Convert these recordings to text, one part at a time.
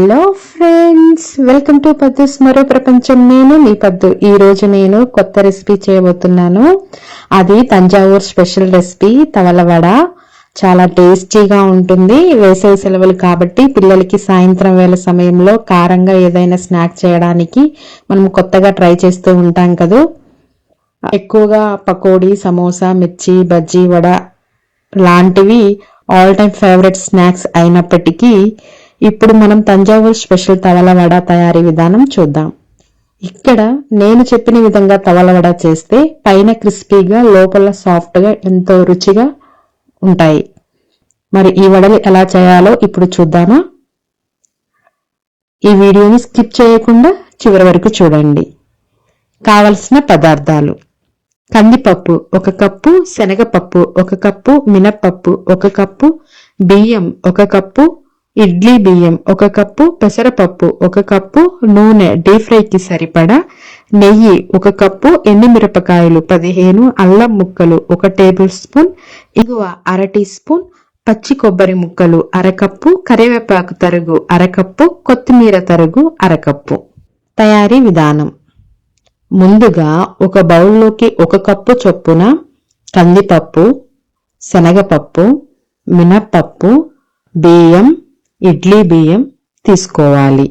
Hello friends welcome to Paddu's మరో ప్రపంచం. నేను మీ పద్దు ఈ రోజు నేను కొత్త రెసిపీ చేయబోతున్నాను. అది తంజావూర్ స్పెషల్ రెసిపీ తవలవడ చాలా టేస్టీగా ఉంటుంది. వేసవి సెలవులు కాబట్టి పిల్లలకి సాయంత్రం వేళ సమయంలో కారంగా ఏదైనా స్నాక్ చేయడానికి మనం కొత్తగా ట్రై చేస్తూ ఉంటాం కదా. ఎక్కువగా పకోడీ సమోసా మిర్చి బజ్జీ వడ లాంటివి ఆల్ టైమ్ ఫేవరెట్ స్నాక్స్ అయినప్పటికీ ఇప్పుడు మనం తంజావూర్ స్పెషల్ తవల వడ తయారీ విధానం చూద్దాం. ఇక్కడ నేను చెప్పిన విధంగా తవల వడ చేస్తే పైన క్రిస్పీగా లోపల సాఫ్ట్గా ఎంతో రుచిగా ఉంటాయి. మరి ఈ వడలు ఎలా చేయాలో ఇప్పుడు చూద్దామా? ఈ వీడియోని స్కిప్ చేయకుండా చివరి వరకు చూడండి. కావలసిన పదార్థాలు. కందిపప్పు ఒక కప్పు శనగపప్పు ఒక కప్పు మినప్పప్పు ఒక కప్పు బియ్యం ఒక కప్పు ఇడ్లీ బియ్యం ఒక కప్పు పెసరపప్పు ఒక కప్పు నూనె డీప్ ఫ్రైకి సరిపడా నెయ్యి ఒక కప్పు ఎండుమిరపకాయలు పదిహేను అల్లం ముక్కలు ఒక టేబుల్ స్పూన్ ఇగువ అర టీ స్పూన్ పచ్చి కొబ్బరి ముక్కలు అరకప్పు కరివేపాకు తరుగు అరకప్పు కొత్తిమీర తరుగు అరకప్పు తయారీ విధానం. ముందుగా ఒక బౌల్లోకి ఒక కప్పు చొప్పున కందిపప్పు శనగపప్పు మినప్పప్పు బియ్యం ఇడ్లీ బియ్యం తీసుకోవాలి.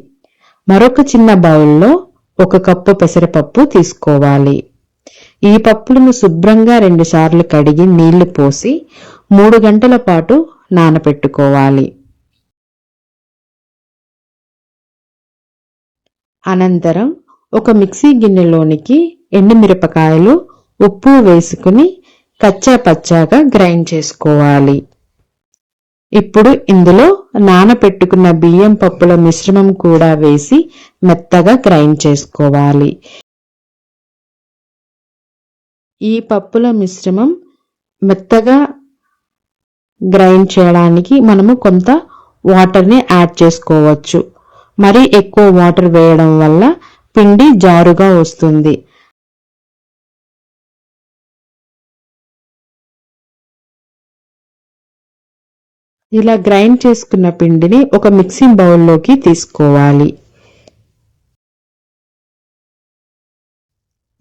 మరొక చిన్న బౌల్లో ఒక కప్పు పెసరపప్పు తీసుకోవాలి. ఈ పప్పులను శుభ్రంగా రెండుసార్లు కడిగి నీళ్ళు పోసి మూడు గంటల పాటు నానపెట్టుకోవాలి. అనంతరం ఒక మిక్సీ గిన్నెలోనికి ఎండుమిరపకాయలు ఉప్పు వేసుకుని కచ్చా పచ్చాగా గ్రైండ్ చేసుకోవాలి. ఇప్పుడు ఇందులో నానపెట్టుకున్న బియ్యం పప్పుల మిశ్రమం కూడా వేసి మెత్తగా గ్రైండ్ చేసుకోవాలి. ఈ పప్పుల మిశ్రమం మెత్తగా గ్రైండ్ చేయడానికి మనము కొంత వాటర్ని యాడ్ చేసుకోవచ్చు. మరి ఎక్కువ వాటర్ వేయడం వల్ల పిండి జారుగా వస్తుంది. ఇలా గ్రైండ్ చేసుకున్న పిండిని ఒక మిక్సింగ్ బౌల్లోకి తీసుకోవాలి.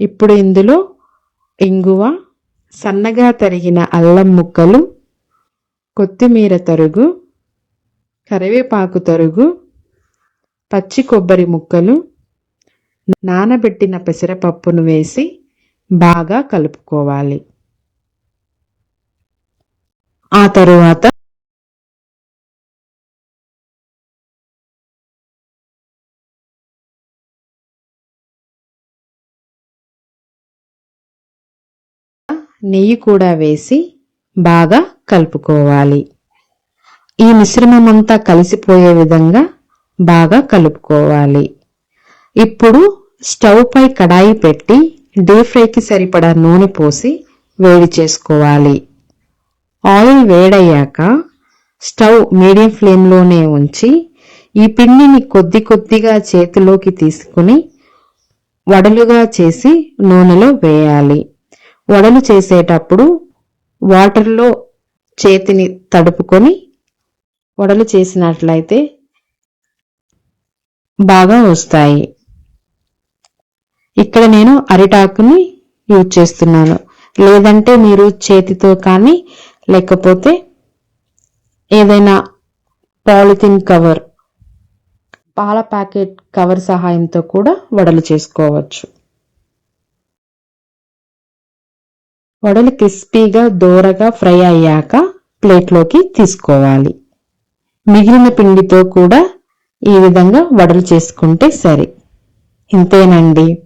ఇప్పుడు ఇందులో ఇంగువ సన్నగా తరిగిన అల్లం ముక్కలు కొత్తిమీర తరుగు కరివేపాకు తరుగు పచ్చి కొబ్బరి ముక్కలు నానబెట్టిన పెసరపప్పును వేసి బాగా కలుపుకోవాలి. ఆ తరువాత నెయ్యి కూడా వేసి బాగా కలుపుకోవాలి. ఈ మిశ్రమం అంతా కలిసిపోయే విధంగా బాగా కలుపుకోవాలి. ఇప్పుడు స్టవ్ పై కడాయి పెట్టి డీప్ ఫ్రైకి సరిపడా నూనె పోసి వేడి చేసుకోవాలి. ఆయిల్ వేడయ్యాక స్టవ్ మీడియం ఫ్లేమ్లోనే ఉంచి ఈ పిండిని కొద్ది కొద్దిగా చేతిలోకి తీసుకుని వడలుగా చేసి నూనెలో వేయాలి. వడలు చేసేటప్పుడు వాటర్లో చేతిని తడుపుకొని వడలు చేసినట్లయితే బాగా వస్తాయి. ఇక్కడ నేను అరిటాకుని యూజ్ చేస్తున్నాను. లేదంటే మీరు చేతితో కానీ లేకపోతే ఏదైనా పాలిథిన్ కవర్ పాల ప్యాకెట్ కవర్ సహాయంతో కూడా వడలు చేసుకోవచ్చు. వడలు క్రిస్పీగా దోరగా ఫ్రై అయ్యాక ప్లేట్లోకి తీసుకోవాలి. మిగిలిన పిండితో కూడా ఈ విధంగా వడలు చేసుకుంటే సరే. ఇంతేనండి.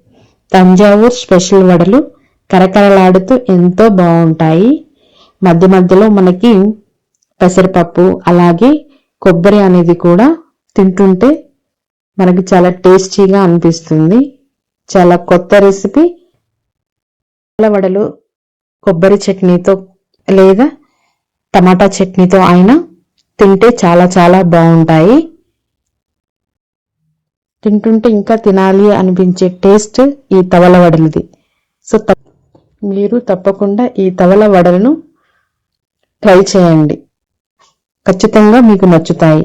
తంజావూర్ స్పెషల్ వడలు కరకరలాడుతూ ఎంతో బాగుంటాయి. మధ్య మధ్యలో మనకి పెసరపప్పు అలాగే కొబ్బరి అనేది కూడా తింటుంటే మనకి చాలా టేస్టీగా అనిపిస్తుంది. చాలా కొత్త రెసిపీ. వడలు కొబ్బరి చట్నీతో లేదా టమాటా చట్నీతో అయినా తింటే చాలా చాలా బాగుంటాయి. తింటుంటే ఇంకా తినాలి అనిపించే టేస్ట్ ఈ తవల వడలది. సో మీరు తప్పకుండా ఈ తవల వడలను ట్రై చేయండి. ఖచ్చితంగా మీకు నచ్చుతాయి.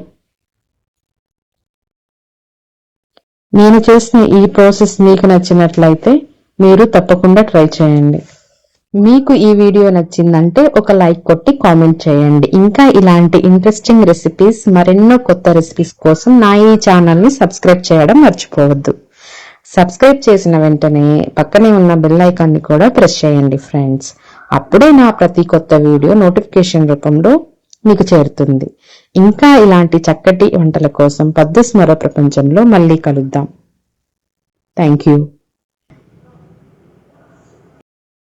నేను చేసిన ఈ ప్రాసెస్ మీకు నచ్చినట్లయితే మీరు తప్పకుండా ట్రై చేయండి. మీకు ఈ వీడియో నచ్చిందంటే ఒక లైక్ కొట్టి కామెంట్ చేయండి. ఇంకా ఇలాంటి ఇంట్రెస్టింగ్ రెసిపీస్ మరెన్నో కొత్త రెసిపీస్ కోసం నా ఈ ఛానల్ని సబ్స్క్రైబ్ చేయడం మర్చిపోవద్దు. సబ్స్క్రైబ్ చేసిన వెంటనే పక్కనే ఉన్న బెల్ ఐకాన్ కూడా ప్రెస్ చేయండి ఫ్రెండ్స్ అప్పుడే నా ప్రతి కొత్త వీడియో నోటిఫికేషన్ రూపంలో మీకు చేరుతుంది. ఇంకా ఇలాంటి చక్కటి వంటల కోసం పద్దు స్మర ప్రపంచంలో మళ్ళీ కలుద్దాం. Thank you